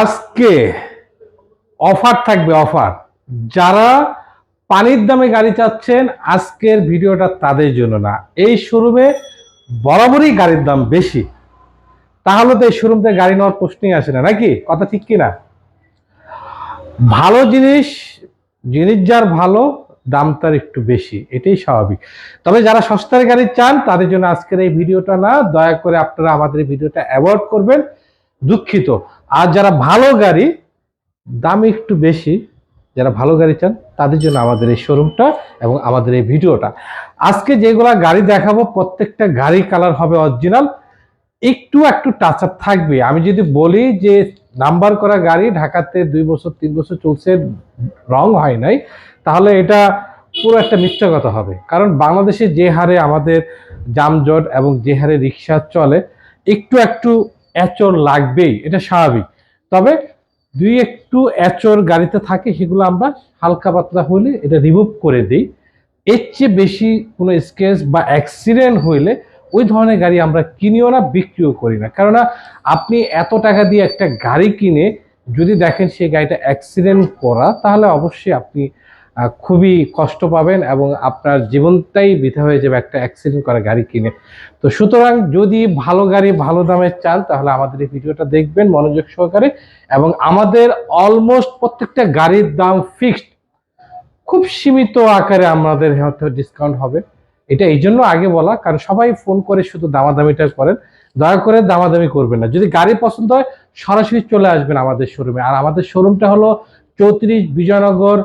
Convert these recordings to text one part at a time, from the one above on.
আজকে অফার থাকবে, অফার। যারা পানির দামে গাড়ি চাচ্ছেন, আজকের ভিডিওটা তাদের জন্য না। এই শোরুমে বরাবরই গাড়ির দাম বেশি। তাহলে তো এই শোরুম থেকে গাড়ি নেওয়ার প্রশ্নই আসে না, নাকি? কথা ঠিক কি না ভালো জিনিস জিনিস যার ভালো, দাম তার একটু বেশি। এটাই স্বাভাবিক। তবে যারা সস্তার গাড়ি চান, তাদের জন্য আজকের এই ভিডিওটা না, দয়া করে আপনারা আমাদের ভিডিওটা অ্যাভয়েড করবেন। দুঃখিত। আর যারা ভালো গাড়ি, দাম একটু বেশি, যারা ভালো গাড়ি চান, তাদের জন্য আমাদের এই শোরুমটা এবং আমাদের এই ভিডিওটা। আজকে যেগুলা গাড়ি দেখাবো, প্রত্যেকটা গাড়ি কালার হবে অরিজিনাল একটু একটু টাচ আপ থাকবে। আমি যদি বলি যে নাম্বার করা গাড়ি ঢাকাতে দুই বছর, তিন বছর চলছে, রং হয় নাই, তাহলে এটা পুরো একটা মিথ্যা কথা হবে। কারণ বাংলাদেশে যে হারে আমাদের যানজট এবং যে হারে রিক্সা চলে, একটু একটু এচর লাগবেই, এটা স্বাভাবিক। তবে দুই একটু এচর গাড়িতে থাকে, সেগুলো আমরা হালকা পাতলা হলে এটা রিমুভ করে দিই। এর চেয়ে বেশি কোনো স্কেচ বা অ্যাক্সিডেন্ট হইলে ওই ধরনের গাড়ি আমরা কিনিও না, বিক্রিও করি না। কেননা আপনি এত টাকা দিয়ে একটা গাড়ি কিনে যদি দেখেন সেই গাড়িটা অ্যাক্সিডেন্ট করা, তাহলে অবশ্যই আপনি খুবই কষ্ট পাবেন এবং আপনার জীবনটাই বৃথা হয়ে যাবে একটা অ্যাক্সিডেন্ট করা গাড়ি কিনে। তো সুতরাং যদি ভালো গাড়ি ভালো দামে চান, তাহলে আমাদের এই ভিডিওটা দেখবেন মনোযোগ সহকারে এবং আমাদের অলমোস্ট প্রত্যেকটা গাড়ির দাম ফিক্সড খুব সীমিত আকারে আমাদের হয়তো ডিসকাউন্ট হবে। এটা এই জন্য আগে বলা, কারণ সবাই ফোন করে শুধু দামাদামিটা করেন। দয়া করে দামাদামি করবেন না। যদি গাড়ি পছন্দ হয়, সরাসরি চলে আসবেন আমাদের শোরুমে আর আমাদের শোরুমটা হলো চৌত্রিশ বিজয়নগর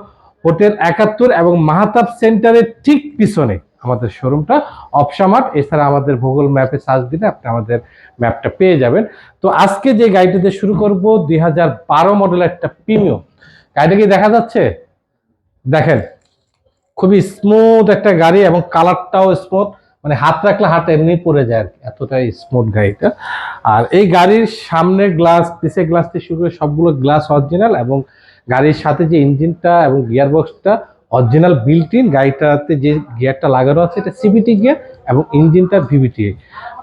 হোটেল একাত্তর এবং মাহাতাব সেন্টারের ঠিক পিছনে আমাদের শোরুমটা, অপসামার্ট। এছাড়া আমাদের গুগল ম্যাপে সার্চ দিলে আপনি আমাদের ম্যাপটা পেয়ে যাবেন। তো আজকে যে গাড়িটা দিয়ে শুরু করব, দুই মডেলের একটা প্রিমিয়াম গাড়িটা কি দেখা যাচ্ছে? দেখেন, খুবই স্মুথ একটা গাড়ি এবং কালারটাও স্মুথ মানে হাত রাখলে হাত এমনি পড়ে যায় আর কি, এতটাই স্মুথ গাড়িটা। আর এই গাড়ির সামনে গ্লাস পিছে গ্লাস থেকে শুরু করে সবগুলো গ্লাস অরিজিনাল এবং গাড়ির সাথে যে ইঞ্জিনটা এবং গিয়ার বক্সটা অরিজিনাল বিল্ট ইন গাড়িটাতে যে গিয়ারটা লাগানো আছে এটা সিবিটি গিয়ার এবং ইঞ্জিনটা ভিভিটি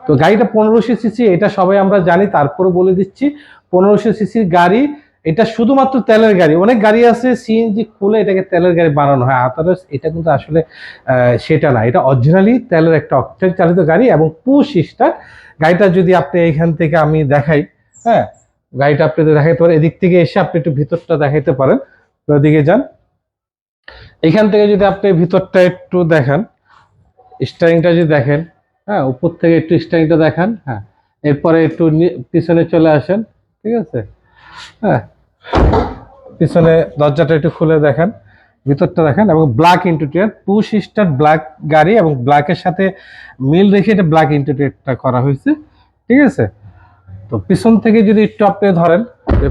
তো গাড়িটা পনেরোশো সিসি এটা সবাই আমরা জানি তারপরে বলে দিচ্ছি, পনেরোশো সিসির গাড়ি, এটা শুধুমাত্র তেলের গাড়ি, অনেক গাড়ি আছে সিএনজি খুলে এটাকে তেলের গাড়ি বানানো হয় আদারস এটা কিন্তু আসলে সেটা না, এটা অরিজিনালি তেলের একটা অকটেন চালিত গাড়ি এবং পুশ গাড়িটা যদি আপনি এখান থেকে আমি দেখাই হ্যাঁ গাড়িটা আপনি দেখাইতে পারেন, এদিক থেকে এসে আপনি একটু ভিতরটা দেখাইতে পারেন। ওদিকে যান। এখান থেকে যদি আপনি ভিতরটা একটু দেখান স্টারিংটা যদি দেখেন হ্যাঁ উপর থেকে একটু স্টারিংটা দেখান হ্যাঁ এরপরে একটু পিছনে চলে আসেন, ঠিক আছে? হ্যাঁ পিছনে দরজাটা একটু খুলে দেখেন, ভিতরটা দেখেন, এবং black interior push start black গাড়ি এবং ব্ল্যাকের সাথে মিল রেখে এটা ব্ল্যাক ইন্টেরিয়রটা করা হয়েছে, ঠিক আছে? তো পিছন থেকে যদি একটু আপনি ধরেন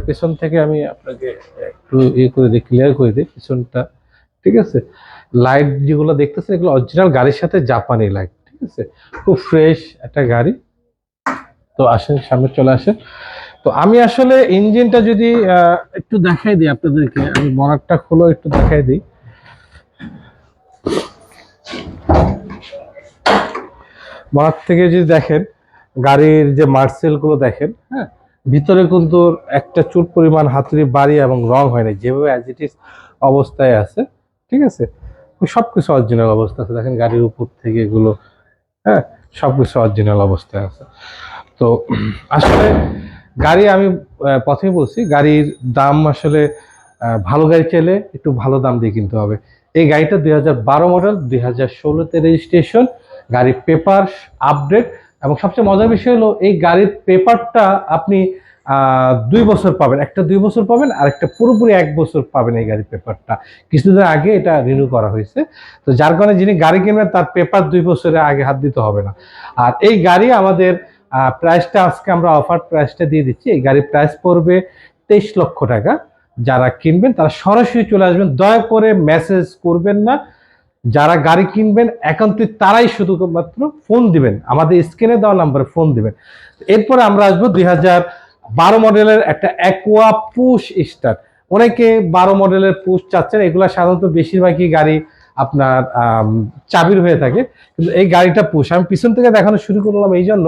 পিছন থেকে আমি আপনাকে একটু ইয়ে করে দিই ক্লিয়ার করে দিই পিছনটা, ঠিক আছে? লাইট যেগুলো দেখতেছেন, এগুলো অরিজিনাল গাড়ির সাথে জাপানি লাইট ঠিক আছে? খুব ফ্রেশ একটা গাড়ি। তো আসেন, সামনে চলে আসেন। তো আমি আসলে ইঞ্জিনটা যদি একটু দেখাই দিই আপনাদেরকে, আমি মনারটা খুলো একটু দেখাই দিই। মনার থেকে যদি দেখেন গাড়ির যে মার্সেলগুলো দেখেন হ্যাঁ ভিতরে কিন্তু একটা চুট পরিমাণ হাতুড়ি বাড়ি এবং রং হয় না যেভাবে অ্যাজ ইট ইজ অবস্থায় আছে, ঠিক আছে? সব কিছু অরিজিনাল অবস্থা আছে। দেখেন গাড়ির উপর থেকে এগুলো হ্যাঁ সব কিছু অরিজিনাল অবস্থায় আছে। তো আসলে গাড়ি আমি প্রথমে বলছি, গাড়ির দাম আসলে ভালো গাড়ি চাইলে একটু ভালো দাম দিয়ে কিনতে হবে। এই গাড়িটা দুই মডেল দুই হাজার রেজিস্ট্রেশন গাড়ির পেপার আপডেট এবং সবচেয়ে মজার বিষয় হলো, এই গাড়ির পেপারটা আপনি দুই বছর পাবেন। একটা দুই বছর পাবেন আর একটা পুরোপুরি এক বছর পাবেন এই গাড়ির পেপারটা কিছুদিন আগে এটা রিনিউ করা হয়েছে। তো যার কারণে যিনি গাড়ি কিনবেন, তার পেপার দুই বছরের আগে হাত দিতে হবে না। আর এই গাড়ি আমাদের প্রাইসটা আজকে আমরা অফার প্রাইসটা দিয়ে দিচ্ছি। এই গাড়ির প্রাইস পড়বে তেইশ লক্ষ টাকা। যারা কিনবেন, তারা সরাসরি চলে আসবেন। দয়া করে মেসেজ করবেন না। যারা গাড়ি কিনবেন একান্তই তারাই শুধুমাত্র ফোন দিবেন। আমাদের স্ক্রিনে দেওয়া নাম্বারে ফোন দিবেন। এরপরে আমরা আসব দুই বারো মডেলের একটা অ্যাকোয়া পুশ স্টার অনেকে বারো মডেলের পুশ চাচ্ছেন, এগুলা সাধারণত বেশিরভাগই গাড়ি আপনার চাবির হয়ে থাকে। কিন্তু এই গাড়িটা পুশ আমি পিছন থেকে দেখানো শুরু করলাম এই জন্য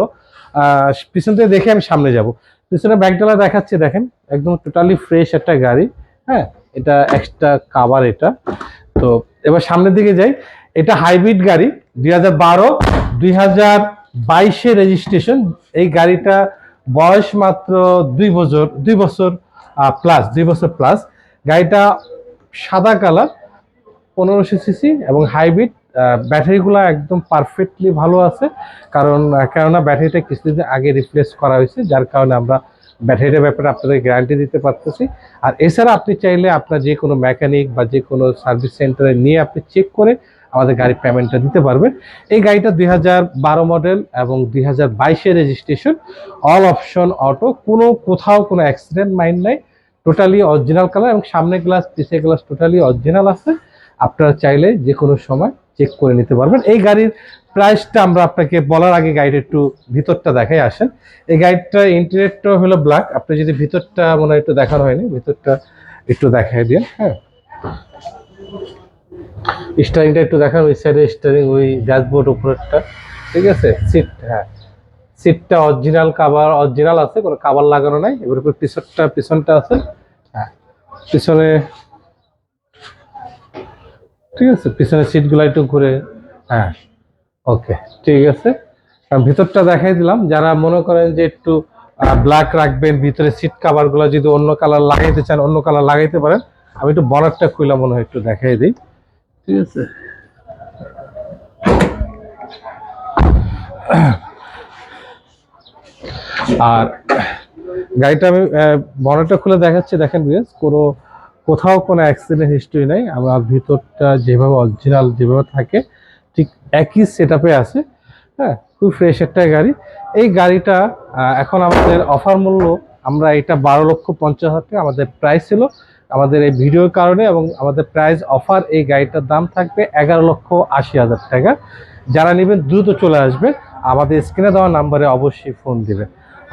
পিছন থেকে দেখে আমি সামনে যাব। পিছনে ব্যাগডালা দেখাচ্ছে, দেখেন। একদম টোটালি ফ্রেশ একটা গাড়ি হ্যাঁ? এটা এক্সট্রা কাভার এটা। তো এবার সামনের দিকে যাই। এটা হাইব্রিড গাড়ি, দুই হাজার বারো, দুই হাজার বাইশে রেজিস্ট্রেশন এই গাড়িটা বয়স মাত্র দুই বছর দুই বছর প্লাস দুই বছর প্লাস গাড়িটা সাদা কালার পনেরোশো সিসি এবং হাইব্রিড ব্যাটারিগুলো একদম পারফেক্টলি ভালো আছে। কারণ কেননা ব্যাটারিটা কিছুদিন আগে রিপ্লেস করা হয়েছে, যার কারণে আমরা ব্যাটারিটার ব্যাপারে আপনাদের গ্যারান্টি দিতে পারতেছি। আর এছাড়া আপনি চাইলে আপনার যে কোনো মেকানিক বা যে কোনো সার্ভিস সেন্টারে নিয়ে আপনি চেক করে আমাদের গাড়ির পেমেন্টটা দিতে পারবেন। এই গাড়িটা দুই হাজার বারো মডেল এবং দুই হাজার বাইশের রেজিস্ট্রেশন অল অপশন অটো কোনো কোথাও কোনো অ্যাক্সিডেন্ট মাইন্ড নাই। টোটালি অরিজিনাল কালার এবং সামনে গ্লাস পিছে গ্লাস টোটালি অরিজিনাল আছে। আপনারা চাইলে যে কোনো সময় চেক করে নিতে পারবেন। এই গাড়ির প্রাইসটা আমরা আপনাকে বলার আগে গাড়ির একটু ভিতরটা দেখাই, আসেন। এই গাড়িটা ইন্টারিয়রটা হলো ব্ল্যাক আপনি যদি ভিতরটা মনে হয় একটু দেখানো হয়নি, ভিতরটা একটু দেখাই দিন হ্যাঁ। স্টারিংটা একটু দেখান, ওই সাইডে স্টারিং ওই ড্যাশবোর্ড উপরেরটা, ঠিক আছে? সিট হ্যাঁ। সিটটা অরিজিনাল কাভার অরিজিনাল আছে, কোনো কাভার লাগানো নাই। এবার পিছনটা পিছনটা আছে হ্যাঁ। পিছনে ঠিক আছে পিছনে সিটগুলো একটু ঘুরে হ্যাঁ ওকে ঠিক আছে। ভিতরটা দেখাই দিলাম, যারা মনে করেন যে একটু ব্ল্যাক রাখবেন, ভিতরে সিট কাভারগুলো যদি অন্য কালার লাগাইতে চান, অন্য কালার লাগাইতে পারেন, আমি একটু বনারটা খুলে মনে হয় একটু দেখাই দিই। ঠিক আছে। আর গাড়িটা আমি বনারটা খুলে দেখাচ্ছি, দেখেন বিয়াস কোনো কোথাও কোনো অ্যাক্সিডেন্ট হিস্ট্রি নেই আমার ভিতরটা যেভাবে অরিজিনাল যেভাবে থাকে, ঠিক একই সেট আছে হ্যাঁ খুব ফ্রেশ একটা গাড়ি। এই গাড়িটা এখন আমাদের অফার মূল্য, আমরা এটা বারো লক্ষ পঞ্চাশ হাজার টাকা, আমাদের প্রাইস ছিল। আমাদের এই ভিডিওর কারণে এবং আমাদের প্রাইস অফার এই গাড়িটার দাম থাকবে এগারো লক্ষ আশি হাজার টাকা। যারা নেবেন, দ্রুত চলে আসবে আমাদের স্ক্রিনে দেওয়া নাম্বারে অবশ্যই ফোন দিবেন।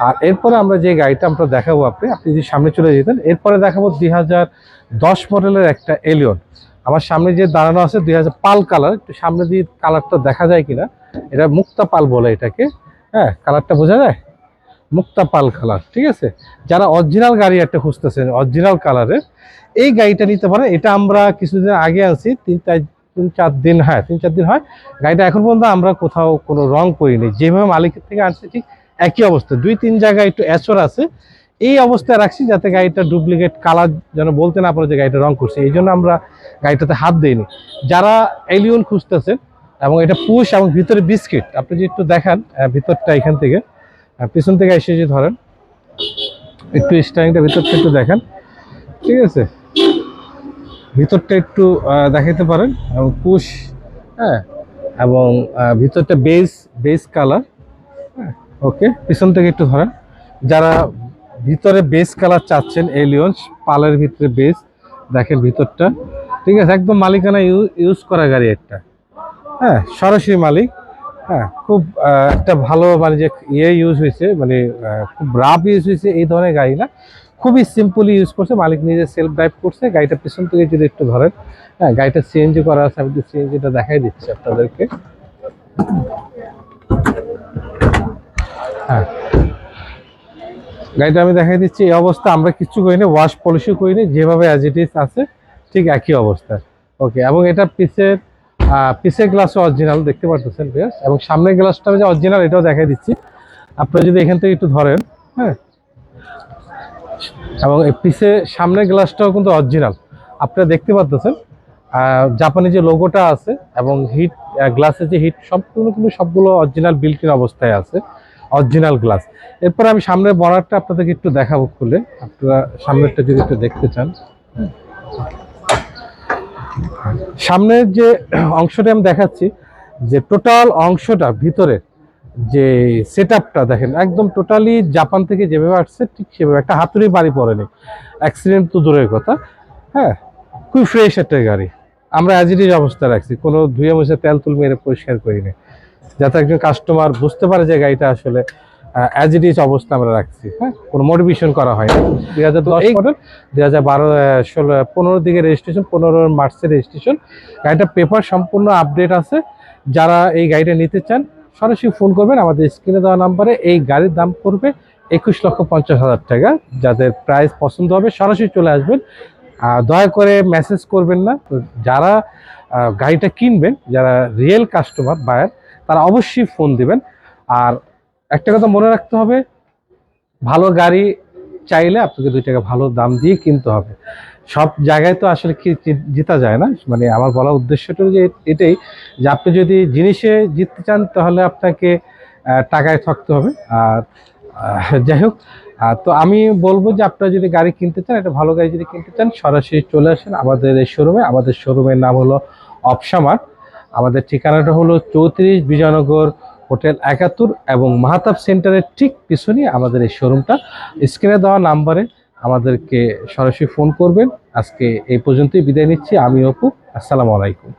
আর এরপরে আমরা যে গাড়িটা আমরা দেখাবো আপনি আপনি যদি সামনে চলে যেতেন, এরপরে দেখাবো দুই হাজার দশ মডেলের একটা এলিয়ন আমার সামনে যে দাঁড়ানো আছে, দুই হাজার পাল কালার একটু সামনে দিয়ে কালারটা দেখা যায় কিনা, এটা মুক্তা পাল বলে এটাকে। হ্যাঁ কালারটা বোঝা যায়? মুক্তা পাল কালার ঠিক আছে? যারা অরিজিনাল গাড়ি একটা খুঁজতেছেন অরিজিনাল কালারের এই গাড়িটা নিতে পারেন। এটা আমরা কিছুদিন আগে আছি তিন চার তিন চার দিন হ্যাঁ তিন চার দিন হয়। গাড়িটা এখন পর্যন্ত আমরা কোথাও কোনো রং করিনি। যেভাবে মালিকের থেকে আনছি, ঠিক একই অবস্থা। দুই, তিন জায়গায় একটু অ্যাচর আছে। এই অবস্থায় রাখছি যাতে গাড়িটা ডুপ্লিকেট কালার যেন বলতে না পারে যে গাড়িটা রং করছে। এই জন্য আমরা গাড়িটাতে হাত দিইনি। যারা এলিয়ন খুঁজতেছেন এবং এটা পুশ এবং ভিতরে বিস্কিট, আপনি যদি একটু দেখান ভিতরটা এখান থেকে পিছন থেকে এসে যে ধরেন, একটু স্টারিংটা ভিতরটা একটু দেখান। ঠিক আছে? ভিতরটা একটু দেখাতে পারেন এবং পুশ হ্যাঁ এবং ভিতরটা বেস বেস কালার ওকে, পিছন থেকে একটু ধরেন। যারা ভিতরে বেস কালার চাচ্ছেন এলিয়ন্স পালের ভিতরে বেস দেখেন ভিতরটা। ঠিক আছে, একদম মালিকানা ইউজ করা গাড়ি একটা। হ্যাঁ সরাসরি মালিক। হ্যাঁ খুব একটা ভালো মানে যে ইয়ে ইউজ হয়েছে মানে খুব রাফ ইউজ হয়েছে এই ধরনের গাড়ি না। খুবই সিম্পলি ইউজ করছে, মালিক নিজে সেলফ ড্রাইভ করছে। গাড়িটা পিছন থেকে যদি একটু ধরেন হ্যাঁ গাড়িটা সিএনজি করা আছে, আমি সিএনজিটা দেখাই দিচ্ছি আপনাদেরকে। হ্যাঁ। গাড়িটা আমি দেখাই দিচ্ছি এই অবস্থা আমরা কিচ্ছু করিনি ওয়াশ পলিশও করিনি যেভাবে অ্যাজ ইট ইজ আছে ঠিক একই অবস্থা। ওকে এবং এটা পিসের পিসের গ্লাসও অরিজিনাল দেখতে পারতেছেন বেশ এবং সামনের গ্লাসটা আমি যে অরিজিনাল এটাও দেখাই দিচ্ছি। আপনারা যদি এখান থেকে একটু ধরেন হ্যাঁ। এবং পিসে সামনের গ্লাসটাও কিন্তু অরিজিনাল আপনারা দেখতে আহ, জাপানি যে লোগোটা আছে এবং হিট গ্লাসের যে হিট সবগুলো কিন্তু সবগুলো অরিজিনাল বিল্ট ইন অবস্থায় আছে। অরিজিনাল গ্লাস এরপর আমি সামনের বর্ডারটা আপনাদেরকে একটু দেখাবো খুলে। আপনারা সামনেরটা যদি একটু দেখতে চান। সামনের যে অংশটা আমি দেখাচ্ছি, যে টোটাল অংশটা ভিতরে যে সেট আপটা দেখেন, একদম টোটালি জাপান থেকে যেভাবে আসছে, ঠিক সেভাবে একটা হাতুড়ি বাড়ি পড়েনি অ্যাক্সিডেন্ট তো দূরের কথা। হ্যাঁ খুব ফ্রেশ একটা গাড়ি। আমরা অ্যাজ ইট ইজ অবস্থা রাখছি। কোনো ধুয়ে মুছে তেল তুল মেরে পরিষ্কার করি করিনি। যাতে একজন কাস্টমার বুঝতে পারে যে গাড়িটা আসলে অ্যাজ ইট ইজ অবস্থা আমরা রাখছি হ্যাঁ? কোনো মোটিভেশন করা হয় না। দুই হাজার দশ মডেল দুই হাজার বারো ষোলো পনেরো দিকে রেজিস্ট্রেশন পনেরো মার্চের রেজিস্ট্রেশন গাড়িটা পেপার সম্পূর্ণ আপডেট আছে। যারা এই গাড়িটা নিতে চান সরাসরি ফোন করবেন। আমাদের স্ক্রিনে দেওয়া নাম্বারে এই গাড়ির দাম পড়বে একুশ লক্ষ পঞ্চাশ হাজার টাকা। যাদের প্রাইস পছন্দ হবে সরাসরি চলে আসবেন। আর দয়া করে মেসেজ করবেন না। যারা গাড়িটা কিনবেন যারা রিয়েল কাস্টমার বায়ার তারা অবশ্যই ফোন দিবেন। আর একটা কথা মনে রাখতে হবে, ভালো গাড়ি চাইলে আপনাকে দুই টাকা ভালো দাম দিয়ে কিনতে হবে। সব জায়গায় তো আসলে কি জিতা যায় না? মানে আমার বলার উদ্দেশ্যটা যে এটাই যে আপনি যদি জিনিসে জিততে চান, তাহলে আপনাকে টাকায় থাকতে হবে। আর যাই হোক তো আমি বলব যে আপনারা যদি গাড়ি কিনতে চান, একটা ভালো গাড়ি যদি কিনতে চান, সরাসরি চলে আসেন আমাদের এই শোরুমে আমাদের শোরুমের নাম হলো অপসামার। আমাদের ঠিকানাটা হলো চৌত্রিশ বিজয়নগর হোটেল একাত্তর এবং মাহাতাব সেন্টারের ঠিক পিছনে আমাদের এই শোরুমটা। স্ক্রিনে দেওয়া নাম্বারে আমাদেরকে সরাসরি ফোন করবেন। আজকে এই পর্যন্তই বিদায় নিচ্ছি। আমি অপু, আসসালামু আলাইকুম।